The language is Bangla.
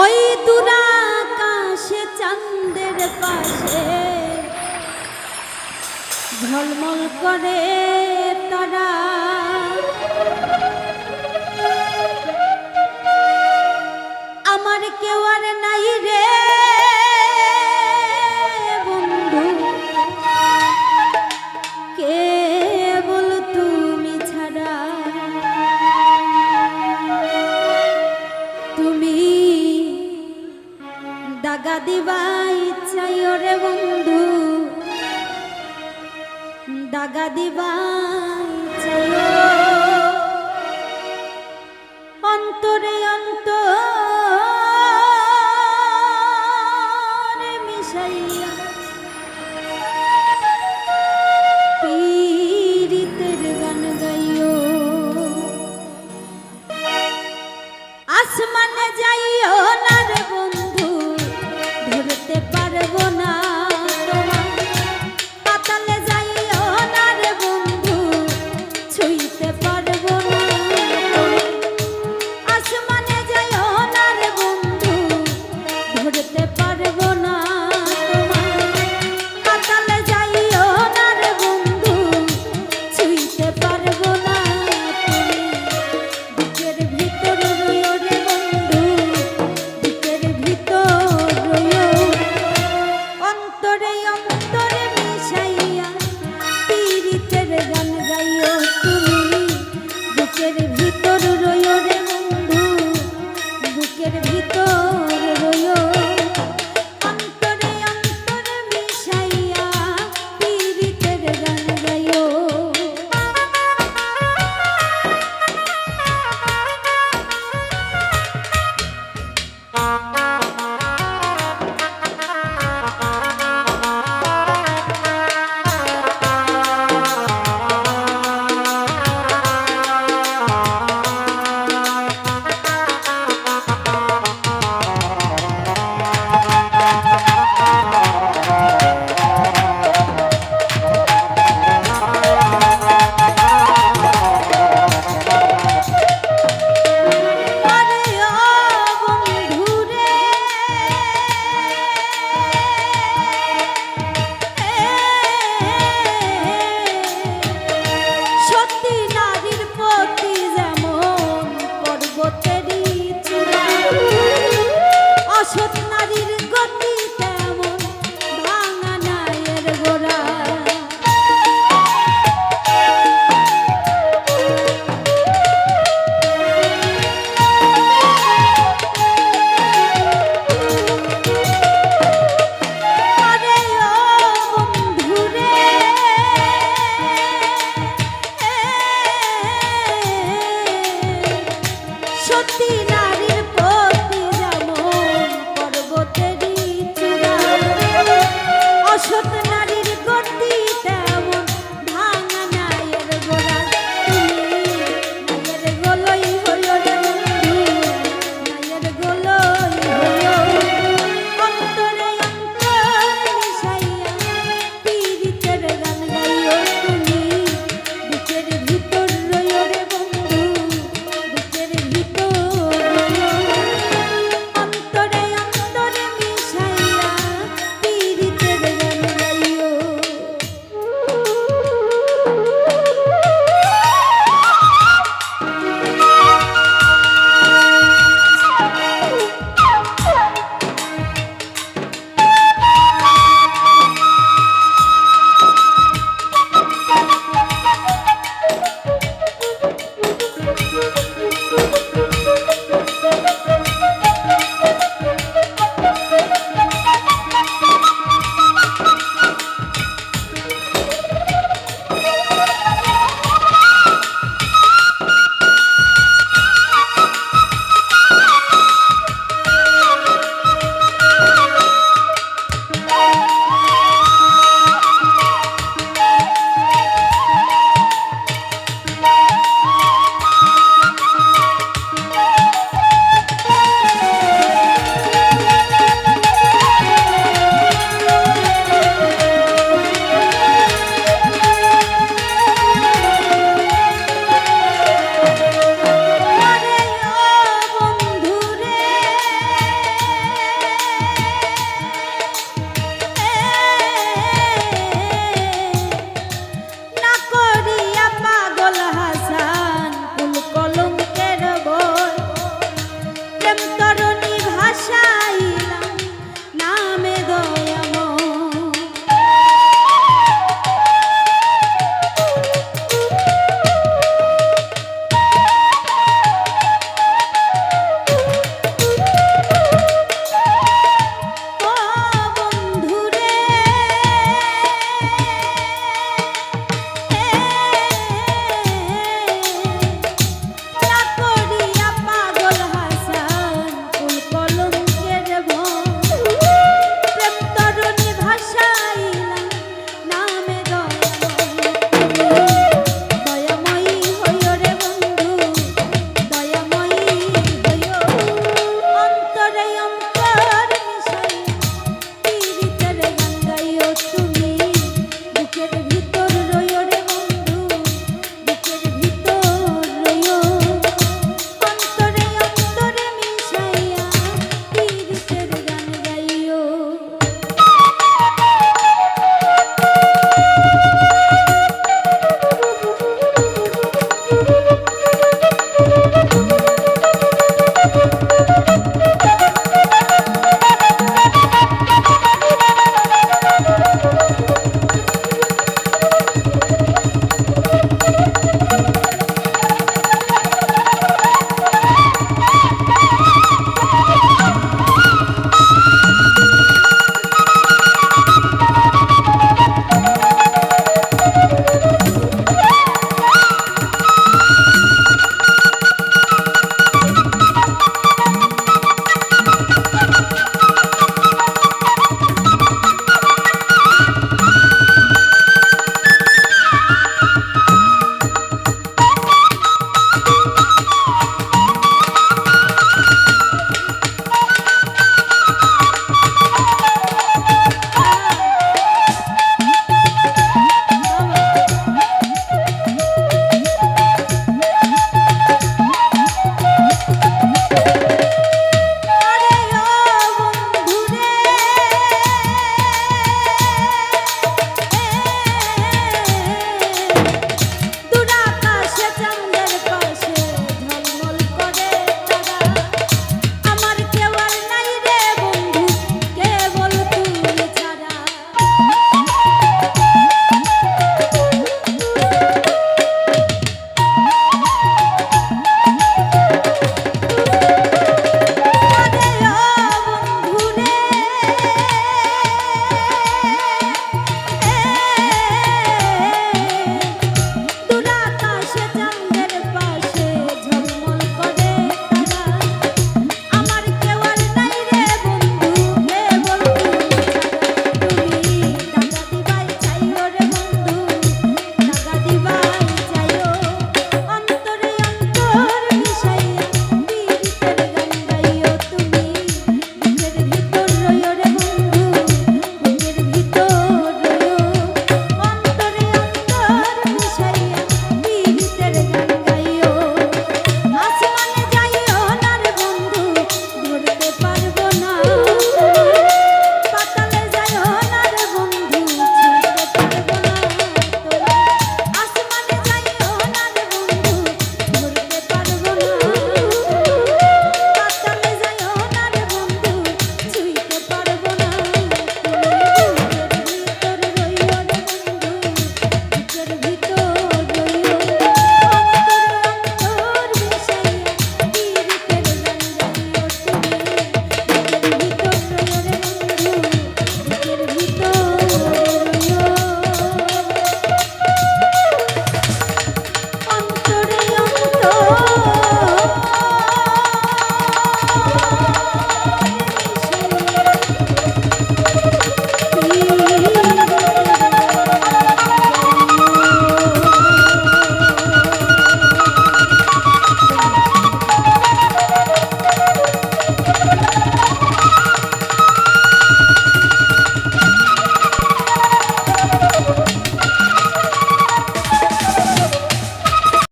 ওই দুরাকাশে চাঁদের পাশে ঝলমল করে তারা। আমার কেউ আর নাই রে বন্ধু। কেবল তুমি ছাড়া। তুমি দাগা দিবাই চাই রে বন্ধু। দাগা দিবাই অন্তরে অন্তরে